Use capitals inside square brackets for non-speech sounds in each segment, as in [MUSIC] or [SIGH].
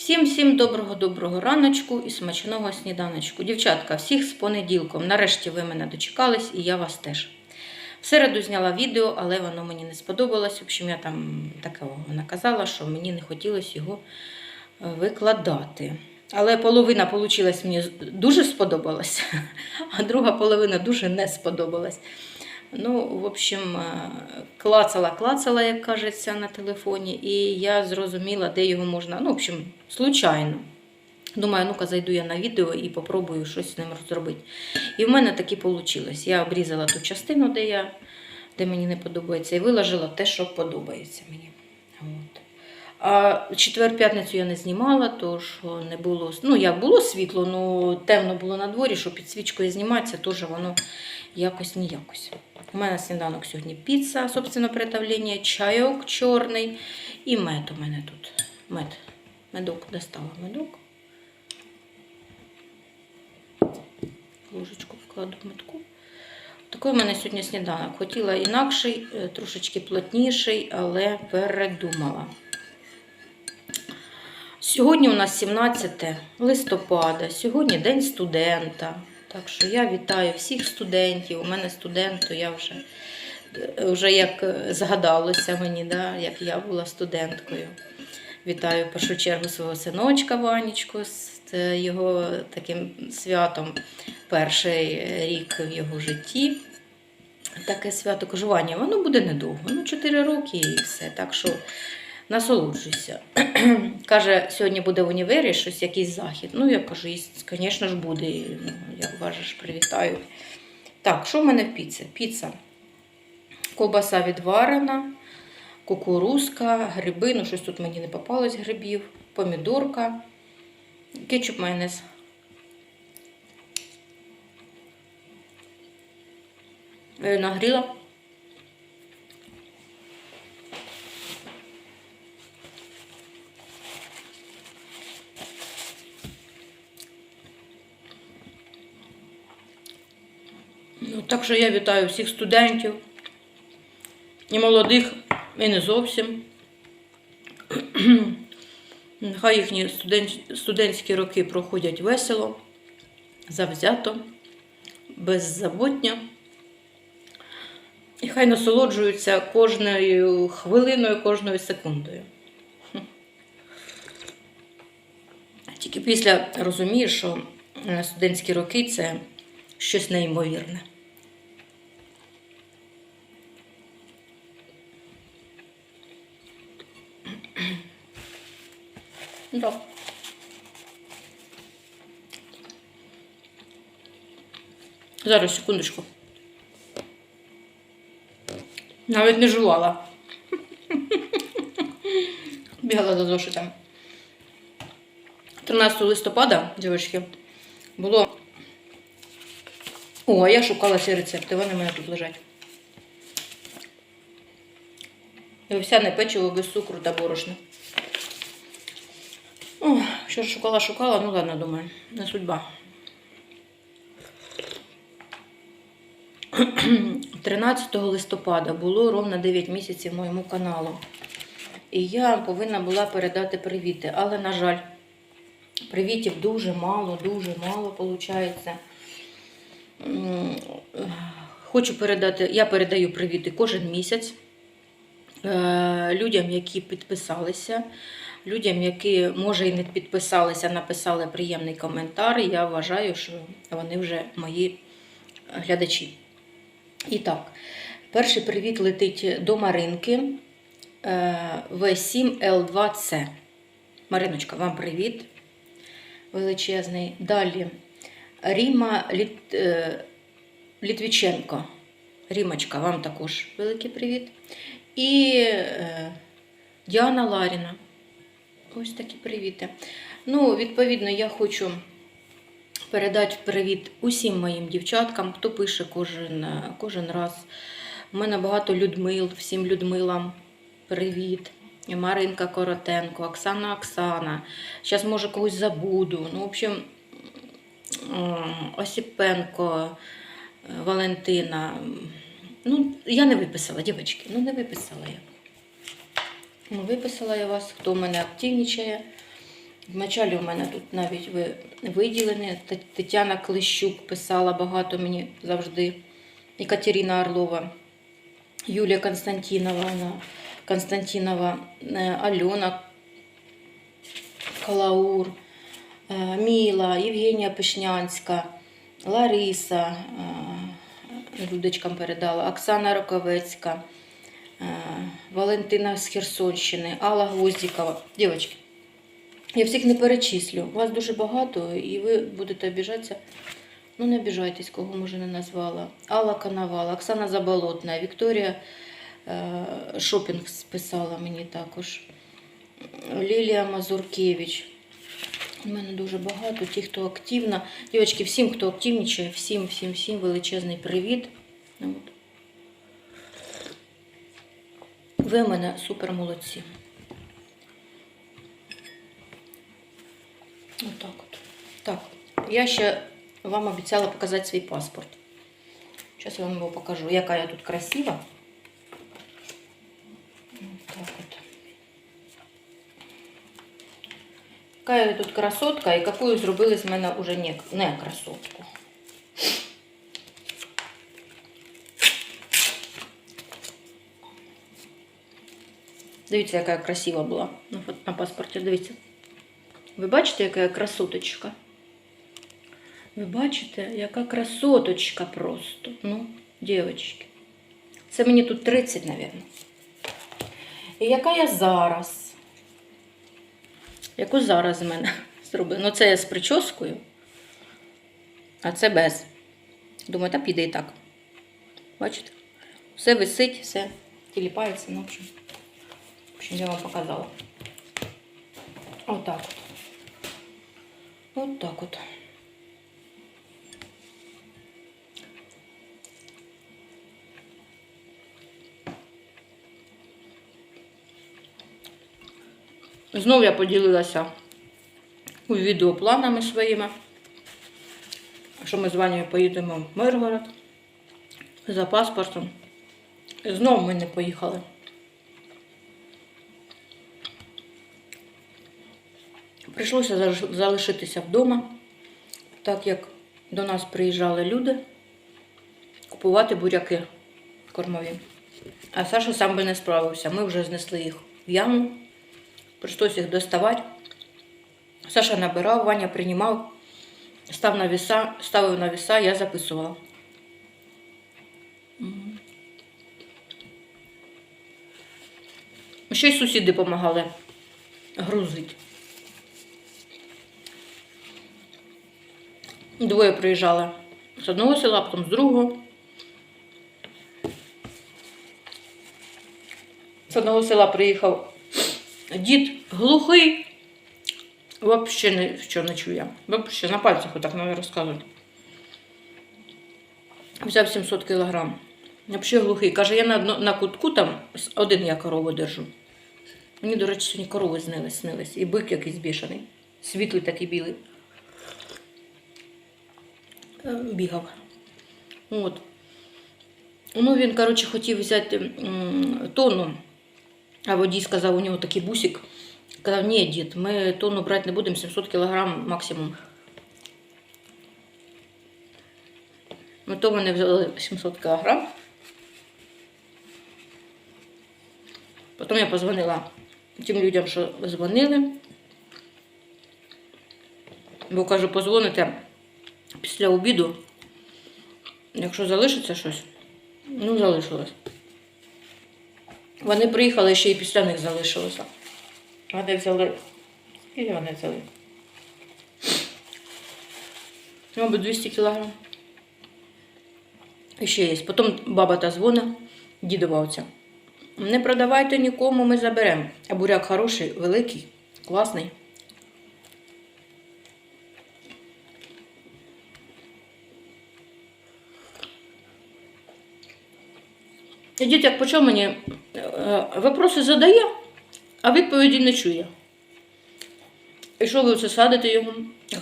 Всім всім доброго доброго раночку і смачного сніданочку. Дівчатка, всіх з понеділком. Нарешті ви мене дочекались, і я вас теж. В середу зняла відео, але воно мені не сподобалось. В общем, я там такого наказала, що мені не хотілося його е, викладати. Але половина вийшла мені дуже сподобалась, [LAUGHS] а друга половина дуже не сподобалась. Ну, в общем, е, клацала, клацала, як кажеться, на телефоні, і я зрозуміла, де його можна. Ну, в общем, случайно. Думаю, ну-ка зайду я на відео і попробую щось з ним зробити. І в мене таки вийшло. Я обрізала ту частину, де, я, де мені не подобається, і виложила те, що подобається мені. От. А четвер-п'ятницю я не знімала, тому що не було. Ну, як було світло, ну темно було на дворі, що під свічкою зніматися, теж воно якось не якось. У мене сніданок сьогодні піца, собственно, приготовлення, чайок чорний і мед у мене тут. Мед. Медок достала медок. Ложечку вкладу в медку. Такий у мене сьогодні сніданок. Хотіла інакший, е, трошечки плотніший, але передумала. Сьогодні у нас 17 листопада, сьогодні День студента. Так що я вітаю всіх студентів. У мене студент, то я вже, вже як згадалося мені, да, як я була студенткою. Вітаю в першу чергу свого синочка Ванечку з його таким святом. Перший рік в його житті. Таке свято кожування, воно буде недовго. Ну, 4 роки і все. Так що насолоджуйся. [CLEARS THROAT] Каже, сьогодні буде в універі щось, якийсь захід. Ну, я кажу, звісно ж буде. Ну, Як бачиш, привітаю. Так, що в мене в піці? Піца. Ковбаса відварена, кукурузка, гриби. Ну, щось тут мені не попалось грибів, помідорка, кетчуп майонез. Е, Нагріла. Ну, так що я вітаю всіх студентів, і молодих, і не зовсім. [CLEARS THROAT] Нехай їхні студентські роки проходять весело, завзято, беззаботньо. І хай насолоджуються кожною хвилиною, кожною секундою. Тільки після розумієш, що е, студентські роки це щось неймовірне. Да. Зараз, секундочку. Навіть не жувала. [LAUGHS] Бігала за зошитом. 13 листопада, дівчатки, було. О, а я шукала ці рецепти, вони в мене тут лежать. І овсяне печиво без цукру та борошна. О, що шукала, шукала, ну ладно, думаю, не судьба. [CLEARS THROAT] 13 листопада було ровно 9 місяців моєму каналу. І я повинна була передати привіти. Але, на жаль, привітів дуже мало, дуже мало виходить. Хочу передати, я передаю привіти кожен місяць е, людям, які підписалися, людям, які, може, і не підписалися, написали приємний коментар. Я вважаю, що вони вже мої глядачі. І так, перший привіт летить до Маринки е, В7Л2С. Мариночка, вам привіт величезний. Далі Ріма Літ, е, Літвіченко. Рімочка, вам також великий привіт. І е, Діана Ларіна. Ось такі привіти. Ну, відповідно, я хочу передати привіт усім моїм дівчаткам, хто пише кожен, кожен раз. У мене багато Людмил, всім Людмилам привіт. Маринка Коротенко, Оксана Оксана. Зараз, може, когось забуду. Ну, в общем, Осіпенко, Валентина. Ну, я не виписала, дівчатки, ну не виписала я. Виписала я вас, хто в мене активнічає. Вначалі у мене тут навіть ви- виділені. Тетяна Клищук писала багато мені завжди. І Катерина Орлова, Юлія Константинова, Константинова, е, Альона Калаур, е, Міла, Євгенія Пишнянська, Лариса, е, Людочкам передала, Оксана Роковецька, Валентина з Херсонщини, Алла Гвоздікова. Дівчатки, я всіх не перечислю. Вас дуже багато, і ви будете обіжатися. Ну, не обіжайтесь, кого може не назвала. Алла Коновала, Оксана Заболотна, Вікторія е, Шопінг списала мені також. Лілія Мазуркевич. У мене дуже багато. Ті, хто активно. Дівчатки, всім, хто активнічає, всім, всім, всім величезний привіт. От. Ви мене супер молодці. Отак от. Так, я ще вам обіцяла показати свій паспорт. Зараз я вам його покажу, яка я тут красива. Так от. Яка я тут красотка і якою зробили з мене уже не, не красотку. Дивіться, яка я красива була на, паспорті. Дивіться. Ви бачите, яка я красоточка? Ви бачите, яка красоточка просто. Ну, дівчатки. Це мені тут 30, мабуть. І яка я зараз? Яку зараз з мене [LAUGHS] зробили? Ну, це я з прическою, а це без. Думаю, та піде і так. Бачите? Все висить, все тіліпається, ну, в общем. Я вам показала. Отак от. От так от. Знову я поділилася у відео планами своїми, що ми з Ванею поїдемо в Миргород за паспортом. Знову ми не поїхали. Прийшлося залишитися вдома, так як до нас приїжджали люди купувати буряки кормові. А Саша сам би не справився. Ми вже знесли їх в яму. Прийшлося їх доставати. Саша набирав, Ваня приймав, став на віса, ставив на віса, я записувала. Ще й сусіди допомагали грузити. Двоє приїжджали з одного села, потім з другого. З одного села приїхав дід глухий. Взагалі не, що не чує. Взагалі на пальцях отак навіть розказують. Взяв 700 кілограм. Взагалі глухий. Каже, я на, на кутку там один я корову держу. Мені, до речі, сьогодні корови снились, снились. І бик якийсь бішаний. Світлий такий білий. Е, Бігав. От. Ну, він, коротше, хотів взяти м, тонну, а водій сказав, у нього такий бусик. Казав, ні, дід, ми тонну брати не будемо, 700 кілограм максимум. Ми то вони взяли 700 кілограм. Потім я позвонила тим людям, що дзвонили. Бо кажу, позвоните після обіду, якщо залишиться щось, ну залишилось. Вони приїхали ще і після них залишилося. Вони взяли. Скільки вони взяли? Мабуть, 200 кілограм. І ще є. Потім баба та дзвонить, дідова оця. Не продавайте нікому, ми заберемо. А буряк хороший, великий, класний. І дід як почав мені е, вопроси задає, а відповіді не чує. І що ви це садите його?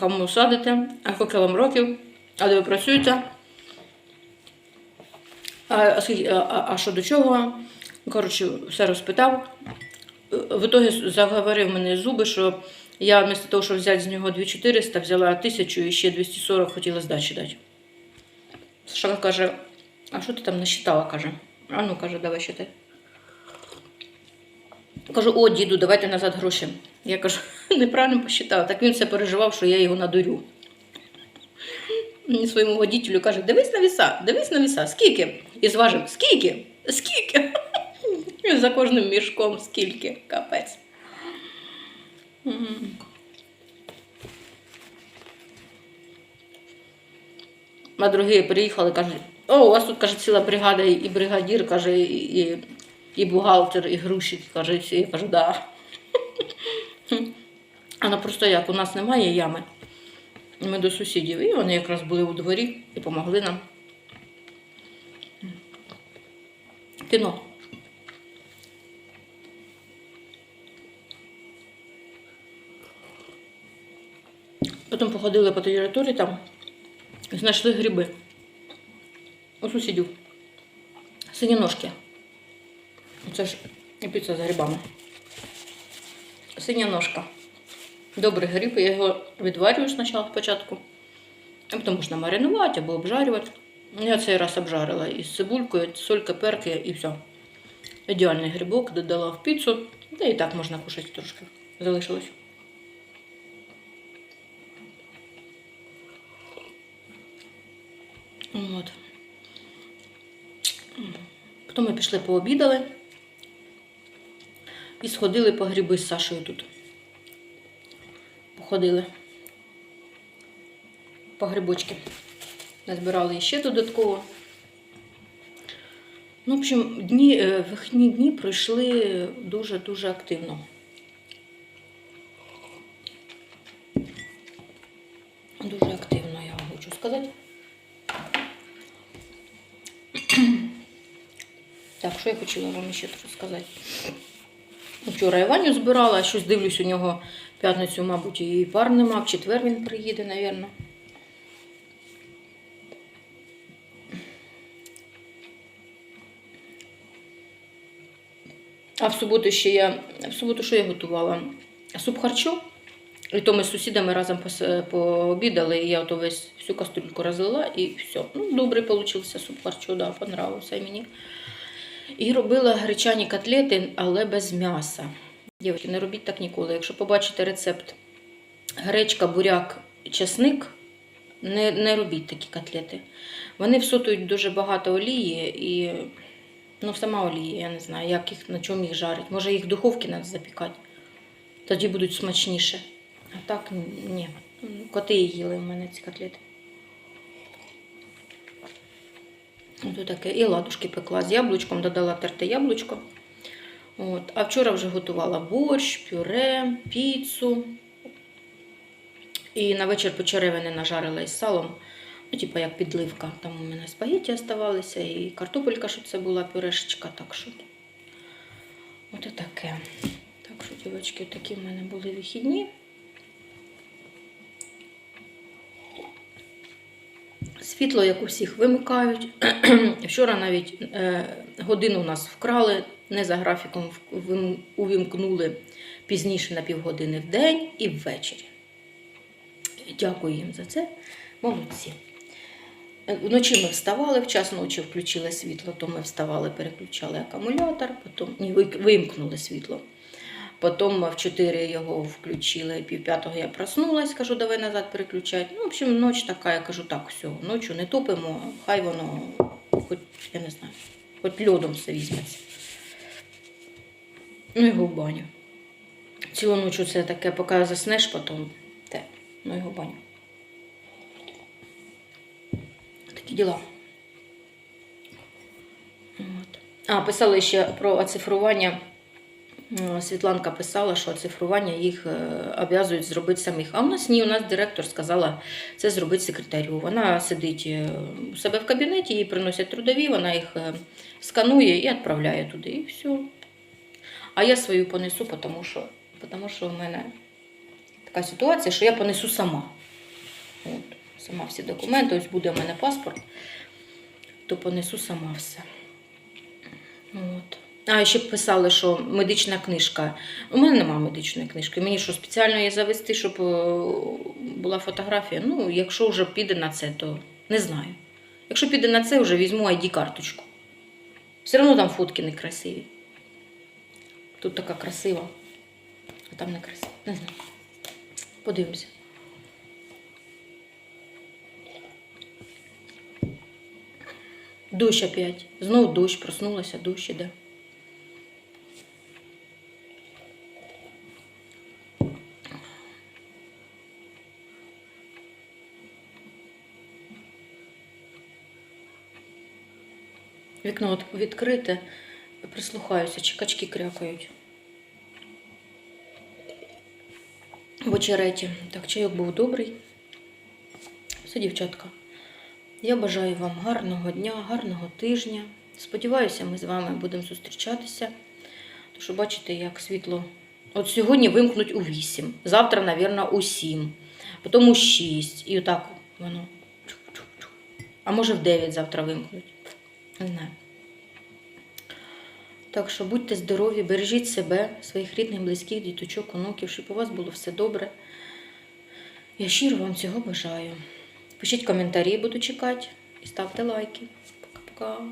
Кому садите? А скільки вам років? А де ви працюєте? А, а, а, що до чого? Коротше, все розпитав. в итоге заговорив мене зуби, що я вместо того, щоб взяти з нього 2400, взяла 1000 і ще 240 хотіла здачі дати. Саша каже, а що ти там насчитала? каже. А ну, каже, давай считай. Кажу, о, діду, давайте назад гроші. Я кажу, [LAUGHS] неправильно посчитала. Так він все переживав, що я його надурю. Мені своєму водітелю каже, дивись на віса, дивись на віса, скільки? І зважив, скільки? Скільки? [LAUGHS] І за кожним мішком скільки? Капець. А другі приїхали, кажуть, о, у вас тут каже, ціла бригада, і бригадір, каже, і, і, бухгалтер, і грузчик, каже, і. Я кажу, да. [LAUGHS] А просто як, у нас немає ями. Ми до сусідів, і вони якраз були у дворі і допомогли нам. Кіно. Потім походили по території там, знайшли гриби. У сусідів. Сині ножки. Це ж і піца з грибами. Синя ножка. Добрий гриб, я його відварюю спочатку. А потім можна маринувати або обжарювати. Я цей раз обжарила із цибулькою, солька, перки і все. Ідеальний грибок, додала в піцу. Та і так можна кушати трошки. Залишилось. От. Потім ми пішли пообідали і сходили по гриби з Сашою тут. Походили по грибочки. Назбирали ще додатково. Ну, в общем, дні, е, вихідні дні пройшли дуже-дуже активно. Дуже активно, я вам хочу сказати. Так, що я хотіла вам ще розказати? Вчора я Ваню збирала, щось дивлюсь у нього п'ятницю, мабуть, і пар нема, в четвер він приїде, напевно. А в суботу ще я. В суботу що я готувала? Суп харчо. І то ми з сусідами разом пообідали, і я ото весь всю кастрюльку розлила і все. Ну, добрий получився суп харчо, да, понравився мені. І робила гречані котлети, але без м'яса. Дівчатки, не робіть так ніколи. Якщо побачите рецепт гречка, буряк, чесник, не, не робіть такі котлети. Вони всотують дуже багато олії і ну, сама олія, я не знаю, як їх, на чому їх жарить. Може їх в духовці треба запікати. Тоді будуть смачніше. А так ні. Коти їли в мене ці котлети. Ось таке. І ладушки пекла з яблучком, додала терте яблучко. От. А вчора вже готувала борщ, пюре, піцу. І на вечір почеревини нажарила із салом. Ну, типу, як підливка. Там у мене спагетті оставалися, і картопелька, щоб це була пюрешечка. Так що. От таке. Так що, дівчатки, такі в мене були вихідні. Світло, як у всіх, вимикають. [CLEARS THROAT] Вчора навіть е, годину нас вкрали, не за графіком увімкнули пізніше на півгодини в день і ввечері. Дякую їм за це. Молодці. Е, Вночі ми вставали, в час ночі включили світло, то ми вставали, переключали акумулятор, потім вимкнули світло. Потім в 4 його включили, пів п'ятого я проснулась, кажу, давай назад переключати. Ну, в общем, ніч така, я кажу, так, все, ночі не топимо, хай воно, хоч, я не знаю, хоч льодом все візьметься. Ну, його в баню. Цілу ніч це таке, поки заснеш, потім те, ну його в баню. Такі діла. А, писали ще про оцифрування. Е, Світланка писала, що цифрування їх е, обов'язують зробити самих. А у нас ні, у нас директор сказала це зробити секретарю. Вона сидить е, у себе в кабінеті, їй приносять трудові, вона їх сканує і відправляє туди. І все. А я свою понесу, тому що, тому що в мене така ситуація, що я понесу сама. От, сама всі документи, ось буде в мене паспорт, то понесу сама все. От. А ще писали, що медична книжка. У мене немає медичної книжки. Мені що спеціально її завести, щоб е, була фотографія. Ну, якщо вже піде на це, то не знаю. Якщо піде на це, вже візьму ID-карточку. Все одно там фотки не красиві. Тут така красива, а там не красива. Не знаю. Подивимося. Дощ опять. Знову дощ, проснулася, дощ іде. Вікно відкрите, прислухаюся, чи качки крякають. В очереті. Так, чайок був добрий. Все, дівчатка. Я бажаю вам гарного дня, гарного тижня. Сподіваюся, ми з вами будемо зустрічатися. Тому що бачите, як світло. От сьогодні вимкнуть у 8, завтра, мабуть, у 7, потім у 6. І отак воно. А може в 9 завтра вимкнуть. Не. Так що будьте здорові, бережіть себе, своїх рідних, близьких, діточок, онуків, щоб у вас було все добре. Я щиро вам цього бажаю. Пишіть коментарі, буду чекати. І ставте лайки. Пока-пока.